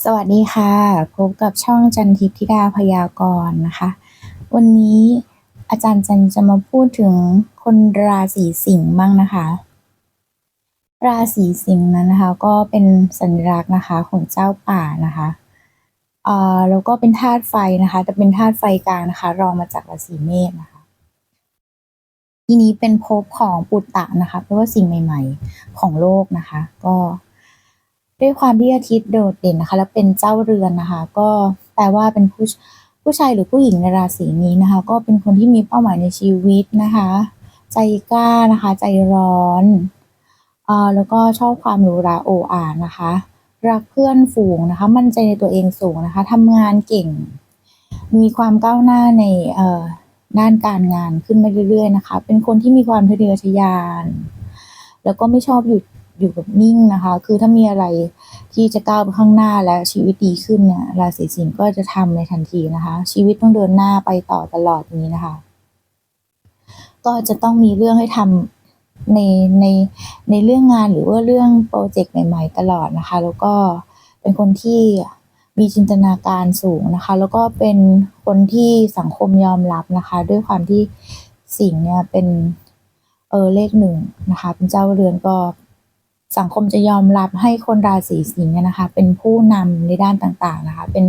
สวัสดีค่ะ พบกับช่องจันทิพย์ธิดาพยากรณ์นะคะ วันนี้อาจารย์จันจะมาพูดถึงคนราศีสิงห์บ้างนะคะ ราศีสิงห์นั้นนะคะ ก็เป็นสัญลักษณ์นะคะของเจ้าป่านะคะเอ่อแล้วก็เป็นธาตุไฟนะคะ แต่เป็นธาตุไฟกลางนะคะ รองมาจากราศีเมษนะคะทีนี้เป็นภพของปุตตะนะคะแปลว่าสิ่งใหม่ ๆ ของโลกนะคะ ก็ ด้วยความที่อาทิตย์โดดเด่นนะคะ และเป็นเจ้าเรือนนะคะ ก็แปลว่าเป็นผู้ผู้ชายหรือผู้หญิงในราศีนี้นะคะ ก็เป็นคนที่มีเป้าหมายในชีวิตนะคะ ใจกล้านะคะ ใจร้อนเอ่อแล้วก็ชอบความหรูหราโอ้อานะคะ รักเพื่อนฝูงนะคะ มั่นใจในตัวเองสูงนะคะทำงานเก่ง มีความก้าวหน้าในเอ่อด้านการงานขึ้นมาเรื่อยๆนะคะ เป็นคนที่มีความทะเยอทะยาน แล้วก็ไม่ชอบหยุด อยู่แบบนิ่งนะคะ คือถ้ามีอะไรที่จะก้าวไปข้างหน้าและชีวิตดีขึ้นเนี่ย ราศีสิงห์ก็จะทำในทันทีนะคะ ชีวิตต้องเดินหน้าไปต่อตลอดนี้นะคะ ก็จะต้องมีเรื่องให้ทำในในในเรื่องงานหรือว่าเรื่องโปรเจกต์ใหม่ๆตลอดนะคะ แล้วก็เป็นคนที่มีจินตนาการสูงนะคะ แล้วก็เป็นคนที่สังคมยอมรับนะคะ ด้วยความที่สิงห์เนี่ยเป็นเออเลขหนึ่งนะคะ เป็นเจ้าเรือนก็ สังคมจะยอมรับให้คนราศีสิงห์เนี่ยนะคะ เป็นผู้นำในด้านต่างๆนะคะ เป็น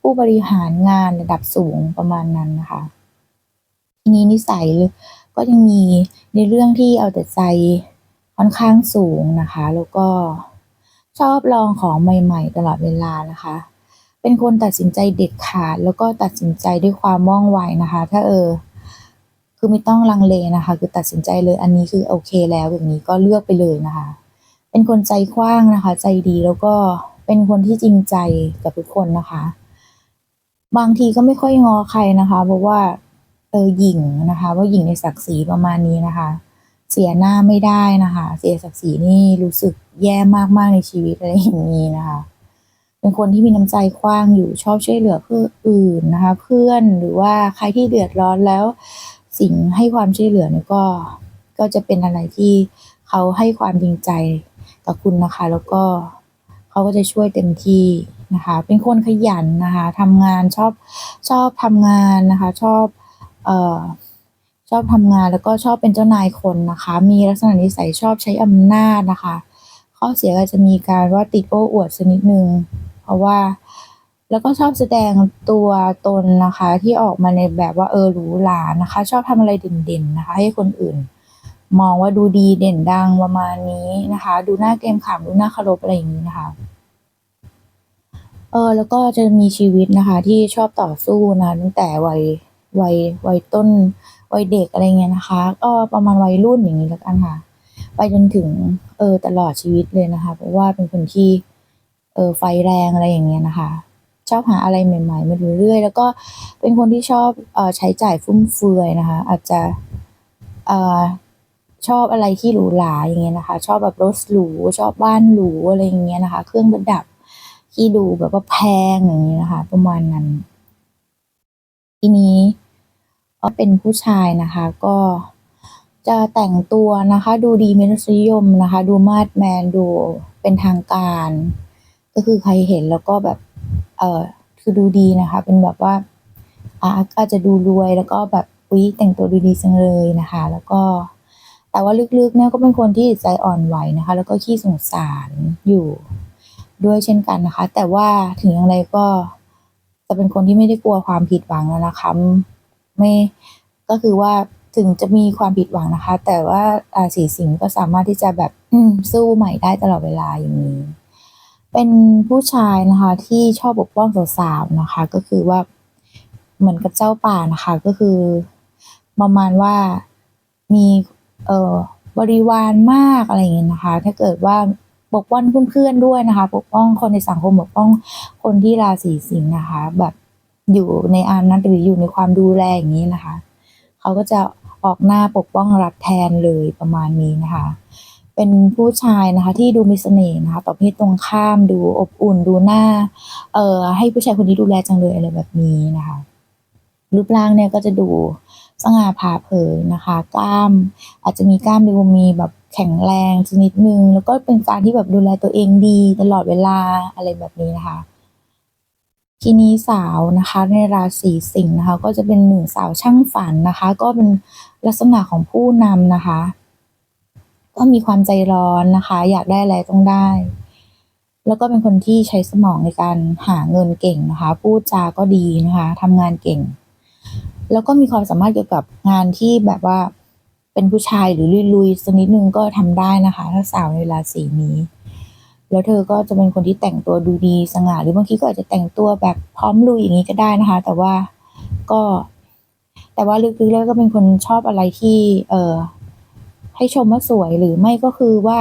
ผู้บริหารงานระดับสูงประมาณนั้นนะคะทีนี้นิสัยก็ยังมีในเรื่องที่เอาแต่ใจค่อนข้างสูงนะคะ แล้วก็ชอบลองของใหม่ ๆ ตลอดเวลานะคะ เป็นคนตัดสินใจเด็ดขาด แล้วก็ตัดสินใจด้วยความว่องไวนะคะ ถ้าเออ คือไม่ต้องลังเลนะคะ คือตัดสินใจเลย อันนี้คือโอเคแล้วอย่างนี้ก็เลือกไปเลยนะคะ เป็นคนใจกว้างนะคะ ใจดีแล้วก็เป็นคนที่จริงใจกับทุกคนนะคะ บางทีก็ไม่ค่อยงอใครนะคะ เพราะว่าเออหญิงนะคะ ว่าหญิงในศักดิ์ศรีประมาณนี้นะคะ เสียหน้าไม่ได้นะคะ เสียศักดิ์ศรีนี่รู้สึกแย่มากๆในชีวิตอะไรอย่างนี้นะคะเป็นคนที่มีน้ำใจกว้างอยู่ชอบช่วยเหลือเพื่ออื่นนะคะ เพื่อนหรือว่าใครที่เดือดร้อนแล้ว สิ่งให้ความช่วยเหลือเนี่ยก็ก็จะเป็นอะไรที่เขาให้ความจริงใจ กับคุณนะคะ แล้วก็เขาก็จะช่วยเต็มที่นะคะ เป็นคนขยันนะคะทำงานชอบชอบทำงานนะคะ ชอบเอ่อชอบทำงานแล้วก็ชอบเป็นเจ้านายคนนะคะ มีลักษณะนิสัยชอบใช้อำนาจนะคะ ข้อเสียก็จะมีการว่าติดโอ้อวดสักนิดนึงเพราะว่าแล้วก็ชอบแสดงตัวตนนะคะ ที่ออกมาในแบบว่าเออหรูหรานะคะ ชอบทำอะไรเด่นๆนะคะ ให้คนอื่น มองว่าดูดีเด่นดังประมาณนี้นะคะ ดูหน้าเกรงขามดูหน้าคารพอะไรอย่างนี้นะคะเออแล้วก็จะมีชีวิตนะคะที่ชอบต่อสู้นะตั้งแต่วัยวัยวัยต้นวัยเด็กอะไรเงี้ยนะคะ ก็ประมาณวัยรุ่นอย่างนี้แล้วกันค่ะ ไปจนถึงเออตลอดชีวิตเลยนะคะ เพราะว่าเป็นคนที่เออไฟแรงอะไรอย่างเงี้ยนะคะชอบหาอะไรใหม่ๆมาดูเรื่อยแล้วก็เป็นคนที่ชอบเออใช้จ่ายฟุ่มเฟือยนะคะ อาจจะเออ ชอบอะไรที่หรูหราอย่างเงี้ยนะคะ ชอบแบบรถหรูชอบบ้านหรูอะไรอย่างเงี้ยนะคะ เครื่องประดับที่ดูแบบว่าแพงอย่างนี้ยนะคะ ประมาณนั้น ทีนี้ก็เป็นผู้ชายนะคะ ก็จะแต่งตัวนะคะ ดูดีมีรสนิยมนะคะ ดูมาดแมนดูเป็นทางการ ก็คือใครเห็นแล้วก็แบบ เออคือดูดีนะคะ เป็นแบบว่าอ่าอาจจะดูรวยแล้วก็แบบอุ๊ยแต่งตัวดูดีจังเลยนะคะ แล้วก็ แต่ว่าลึกๆเนี่ยก็เป็นคนที่ใจอ่อนไหวนะคะ แล้วก็ขี้สงสารอยู่ด้วยเช่นกันนะคะ แต่ว่าถึงอย่างไรก็จะเป็นคนที่ไม่ได้กลัวความผิดหวังแล้วนะคะไม่ก็คือว่าถึงจะมีความผิดหวังนะคะ แต่ว่าราศีสิงห์ก็สามารถที่จะแบบสู้ใหม่ได้ตลอดเวลาอย่างนี้ เป็นผู้ชายนะคะ ที่ชอบปกป้องสาวๆนะคะ ก็คือว่าเหมือนกับเจ้าป่านะคะ ก็คือประมาณว่ามี เออบริวารมากอะไรอย่างเงี้ยนะคะ ถ้าเกิดว่าปกป้องเพื่อนๆด้วยนะคะ ปกป้องคนในสังคมปกป้องคนที่ราศีสิงห์นะคะ แบบอยู่ในอานัตหรืออยู่ในความดูแลอย่างนี้นะคะ เขาก็จะออกหน้าปกป้องรับแทนเลยประมาณนี้นะคะ เป็นผู้ชายนะคะที่ดูมีเสน่ห์นะคะ ต่อเพศตรงข้ามดูอบอุ่นดูหน้า เอ่อให้ผู้ชายคนนี้ดูแลจังเลยอะไรแบบนี้นะคะรูปร่างเนี่ยก็จะดู สง่าผ่าเผยนะคะ กล้าม อาจจะมีกล้ามดูมีแบบแข็งแรงชนิดนึง แล้วก็เป็นการที่แบบดูแลตัวเองดีตลอดเวลาอะไรแบบนี้นะคะทีนี้สาวนะคะในราศีสิงห์นะคะ ก็จะเป็นหนึ่งสาวช่างฝันนะคะ ก็เป็นลักษณะของผู้นำนะคะ ก็มีความใจร้อนนะคะ อยากได้อะไรต้องได้ แล้วก็เป็นคนที่ใช้สมองในการหาเงินเก่งนะคะ พูดจาก็ดีนะคะทำงานเก่ง แล้วก็มีความสามารถเกี่ยวกับงานที่แบบว่าเป็นผู้ชายหรือลุยๆสักนิดนึงก็ทำได้นะคะ ถ้าสาวในราศีนี้ แล้วเธอก็จะเป็นคนที่แต่งตัวดูดีสง่าหรือบางทีก็อาจจะแต่งตัวแบบพร้อมลุยอย่างนี้ก็ได้นะคะ แต่ว่าก็ แต่ว่าลึกๆแล้วก็เป็นคนชอบอะไรที่ เออให้ชมว่าสวยหรือไม่ก็คือว่า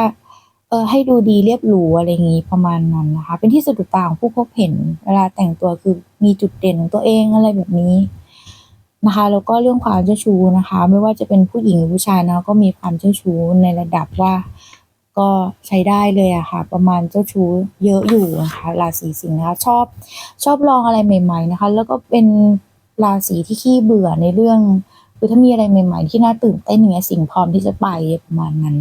เออให้ดูดีเรียบหรูอะไรอย่างนี้ประมาณนั้นนะคะ เป็นที่สะดุดตาของผู้พบเห็น เวลาแต่งตัวคือมีจุดเด่นของตัวเองอะไรแบบนี้ นะคะแล้วก็เรื่องความเจ้าชู้นะคะ ไม่ว่าจะเป็นผู้หญิงหรือผู้ชายนะก็มีความเจ้าชู้ในระดับว่าก็ใช้ได้เลยอะค่ะ ประมาณเจ้าชู้เยอะอยู่นะคะราศีสิงห์นะคะชอบชอบลองอะไรใหม่ ๆนะคะ แล้วก็เป็นราศีที่ขี้เบื่อในเรื่องคือถ้ามีอะไรใหม่ ๆ ที่น่าตื่นเต้นอย่างเงี้ยสิ่งพร้อมที่จะไปประมาณนั้น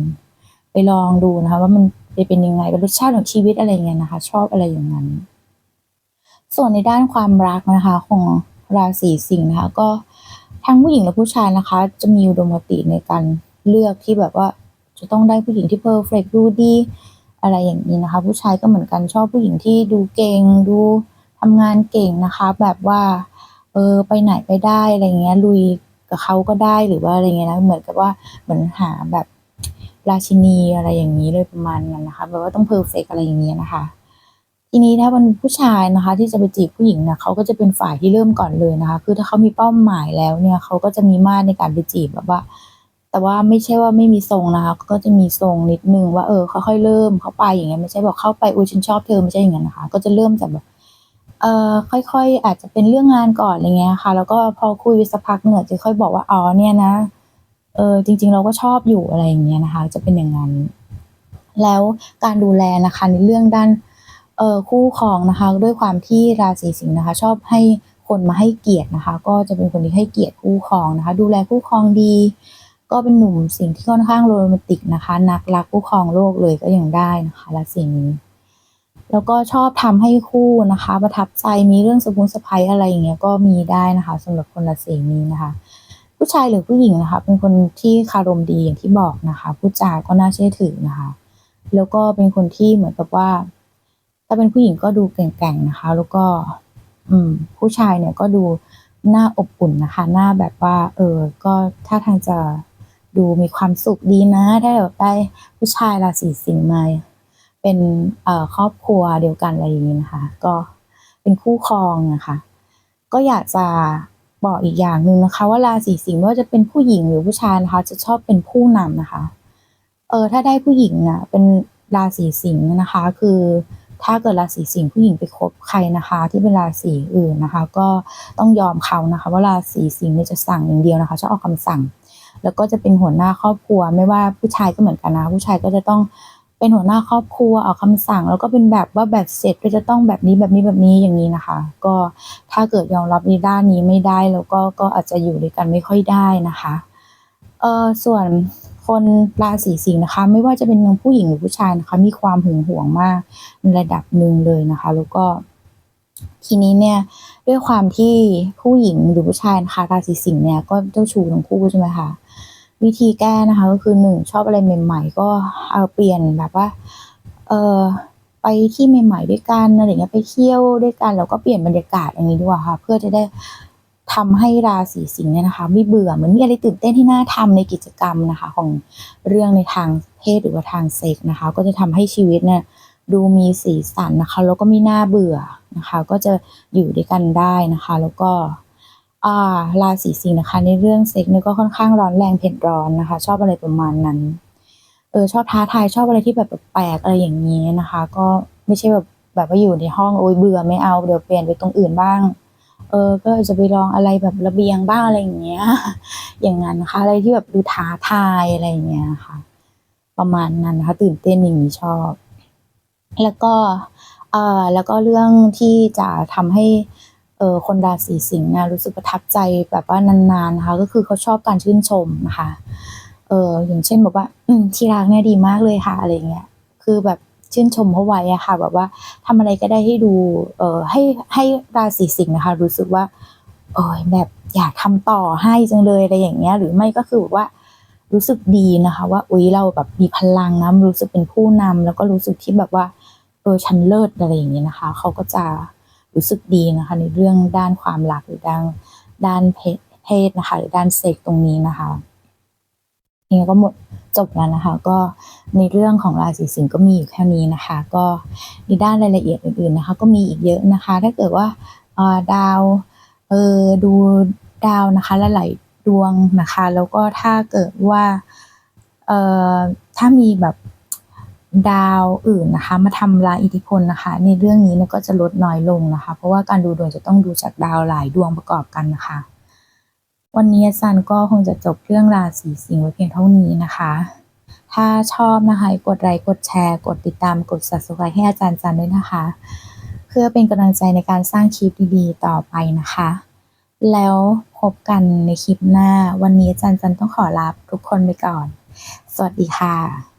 ไปลองดูนะคะ ว่ามันจะเป็นยังไงเป็นรสชาติของชีวิตอะไรเงี้ยนะคะ ชอบอะไรอย่างนั้น ส่วนในด้านความรักนะคะ ของราศีสิงห์นะคะก็ ทั้งผู้หญิงและผู้ชายนะคะ จะมีอุดมคติในการเลือกที่แบบว่าจะต้องได้ผู้หญิงที่เพอร์เฟกดูดีอะไรอย่างนี้นะคะ ผู้ชายก็เหมือนกันชอบผู้หญิงที่ดูเก่งดูทำงานเก่งนะคะ แบบว่าเออไปไหนไปได้อะไรเงี้ยลุยกับเขาก็ได้หรือว่าอะไรเงี้ยนะเหมือนกับว่าเหมือนหาแบบราชินีอะไรอย่างนี้เลยประมาณนั้นนะคะ แบบว่าต้องเพอร์เฟกอะไรอย่างเงี้ยนะคะ ทีนี้ถ้าเป็นผู้ชายนะคะ ที่จะไปจีบผู้หญิงเนี่ยเขาก็จะเป็นฝ่ายที่เริ่มก่อนเลยนะคะ คือถ้าเขามีเป้าหมายแล้วเนี่ยเขาก็จะมีมาตรในการไปจีบแบบว่า แต่ว่าไม่ใช่ว่าไม่มีทรงนะคะ ก็จะมีทรงนิดนึงว่าเออค่อยๆเริ่มเข้าไปอย่างเงี้ยไม่ใช่บอกเข้าไปอุ้ยฉันชอบเธอไม่ใช่อย่างนั้นนะคะ ก็จะเริ่มจากแบบเอ่อค่อยๆ อาจจะเป็นเรื่องงานก่อนอะไรเงี้ยค่ะ แล้วก็พอคุยสักพักหนึ่อาจจะค่อยบอกว่าอ๋อเนี่ยนะเออจริง ๆ เราก็ชอบอยู่อะไรอย่างเงี้ยนะคะ จะเป็นอย่างนั้น แล้วการดูแลนะคะในเรื่องด้าน เอ่อคู่ครองนะคะ ด้วยความที่ราศีสิงห์นะคะ ชอบให้คนมาให้เกียรตินะคะ ก็จะเป็นคนที่ให้เกียรติคู่ครองนะคะ ดูแลคู่ครองดี ก็เป็นหนุ่มสิ่งที่ค่อนข้างโรแมนติกนะคะ นักรักคู่ครองโลกเลยก็ยังได้นะคะราศีนี้แล้วก็ชอบทำให้คู่นะคะ ประทับใจมีเรื่องสมุนสะพายอะไรอย่างเงี้ยก็มีได้นะคะสำหรับคนราศีนี้นะคะ ผู้ชายหรือผู้หญิงนะคะ เป็นคนที่คารมดีอย่างที่บอกนะคะพูดจาก็น่าเชื่อถือนะคะ แล้วก็เป็นคนที่เหมือนกับว่า ถ้าเป็นผู้หญิงก็ดูแก่งๆนะคะ แล้วก็ อืม ผู้ชายเนี่ยก็ดูหน้าอบอุ่นนะคะ หน้าแบบว่า เออ ก็ถ้าทางจะดูมีความสุขดีนะถ้าแบบได้ผู้ชายราศีสิงห์มาเป็นเอ่อครอบครัวเดียวกันอะไรอย่างนี้นะคะ ก็เป็นคู่ครองนะคะ ก็อยากจะบอกอีกอย่างหนึ่งนะคะ ว่าราศีสิงห์ไม่ว่าจะเป็นผู้หญิงหรือผู้ชายนะคะ จะชอบเป็นผู้นำนะคะ เออถ้าได้ผู้หญิงอะเป็นราศีสิงห์นะคะ คือ ถ้าเกิดราศีสิงห์ผู้หญิงไปคบใครนะคะ ที่เป็นราศีอื่นนะคะ ก็ต้องยอมเขานะคะ ว่าราศีสิงห์เนี่ยจะสั่งอย่างเดียวนะคะจะออกคำสั่ง แล้วก็จะเป็นหัวหน้าครอบครัว ไม่ว่าผู้ชายก็เหมือนกันนะผู้ชายก็จะต้องเป็นหัวหน้าครอบครัวออกคำสั่ง แล้วก็เป็นแบบว่าแบบเสร็จก็จะต้องแบบนี้แบบนี้แบบนี้อย่างนี้นะคะ ก็ถ้าเกิดยอมรับในด้านนี้ไม่ได้แล้วก็ก็อาจจะอยู่ด้วยกันไม่ค่อยได้นะคะเออส่วน คนราศีสิงห์นะคะ ไม่ว่าจะเป็นผู้หญิงหรือผู้ชายนะคะ มีความหึงหวงมากในระดับหนึ่งเลยนะคะ แล้วก็ทีนี้เนี่ยด้วยความที่ผู้หญิงหรือผู้ชายนะคะราศีสิงห์เนี่ยก็เจ้าชู้ทั้งคู่ใช่ไหมคะวิธีแก้นะคะก็คือหนึ่งชอบอะไรใหม่ ๆ ก็เอาเปลี่ยนแบบว่าเออไปที่ใหม่ๆด้วยกันอะไรเงี้ยไปเที่ยวด้วยกันแล้วก็เปลี่ยนบรรยากาศอย่างนี้ด้วยค่ะ เพื่อจะได้ ทำให้ราศีสิงห์เนี่ยนะคะ ไม่เบื่อเหมือนมีอะไรตื่นเต้นที่น่าทำในกิจกรรมนะคะ ของเรื่องในทางเพศหรือว่าทางเซ็กนะคะ ก็จะทำให้ชีวิตเนี่ยดูมีสีสันนะคะแล้วก็ไม่น่าเบื่อนะคะ ก็จะอยู่ด้วยกันได้นะคะ แล้วก็อาราศีสิงห์นะคะ ในเรื่องเซ็กเนี่ยก็ค่อนข้างร้อนแรงเผ็ดร้อนนะคะ ชอบอะไรประมาณนั้นเออชอบท้าทายชอบอะไรที่แบบแปลกอะไรอย่างนี้นะคะ ก็ไม่ใช่แบบแบบว่าอยู่ในห้องโอ้ยเบื่อไม่เอาเดี๋ยวเปลี่ยนไปตรงอื่นบ้าง เออก็จะไปลองอะไรแบบระเบียงบ้างอะไรอย่างเงี้ย อย่างนั้นนะคะ อะไรที่แบบดูท้าทายอะไรอย่างเงี้ยค่ะ ประมาณนั้นนะคะ ตื่นเต้นอย่างนี้ชอบ แล้วก็เออแล้วก็เรื่องที่จะทำให้เออคนราศีสิงห์นะรู้สึกประทับใจแบบว่านานๆนะคะ ก็คือเขาชอบการชื่นชมนะคะ เอออย่างเช่นบอกว่า อืมที่รักเนี่ยดีมากเลยค่ะอะไรเงี้ย คือแบบ ชื่นชมเขาไว้อะค่ะ แบบว่าทำอะไรก็ได้ให้ดู เออให้ให้ราศีสิงห์นะคะ รู้สึกว่าเอยแบบอยากทำต่อให้จังเลยอะไรอย่างเงี้ย หรือไม่ก็คือแบบว่ารู้สึกดีนะคะ ว่าอุ๊ยเราแบบมีพลังนะรู้สึกเป็นผู้นำแล้วก็รู้สึกที่แบบว่าเออฉันเลิศอะไรอย่างเงี้ยนะคะ เขาก็จะรู้สึกดีนะคะ ในเรื่องด้านความรักหรือด้านด้านเพศเพศนะคะ หรือด้านเซ็กตรงนี้นะคะ นี่ก็หมดจบแล้วนะคะ ก็ในเรื่องของราศีสิงห์ก็มีอยู่แค่นี้นะคะ ก็ในด้านรายละเอียดอื่นๆนะคะ ก็มีอีกเยอะนะคะ ถ้าเกิดว่าดาวเออดูดาวนะคะหลายๆดวงนะคะ แล้วก็ถ้าเกิดว่าเอ่อถ้ามีแบบดาวอื่นนะคะ มาทำลายอิทธิพลนะคะ ในเรื่องนี้เนี่ยก็จะลดน้อยลงนะคะ เพราะว่าการดูดวงจะต้องดูจากดาวหลายดวงประกอบกันนะคะ วันนี้อาจารย์ก็คงจะจบเรื่องราศีสิงห์ไว้เพียงเท่านี้นะคะ ถ้าชอบนะคะกดไลค์กดแชร์ กดติดตามกด subscribe ให้อาจารย์จันด้วยนะคะ เพื่อเป็นกำลังใจในการสร้างคลิปดีๆ ต่อไปนะคะ แล้วพบกันในคลิปหน้า วันนี้อาจารย์จันต้องขอลาทุกคนไปก่อน สวัสดีค่ะ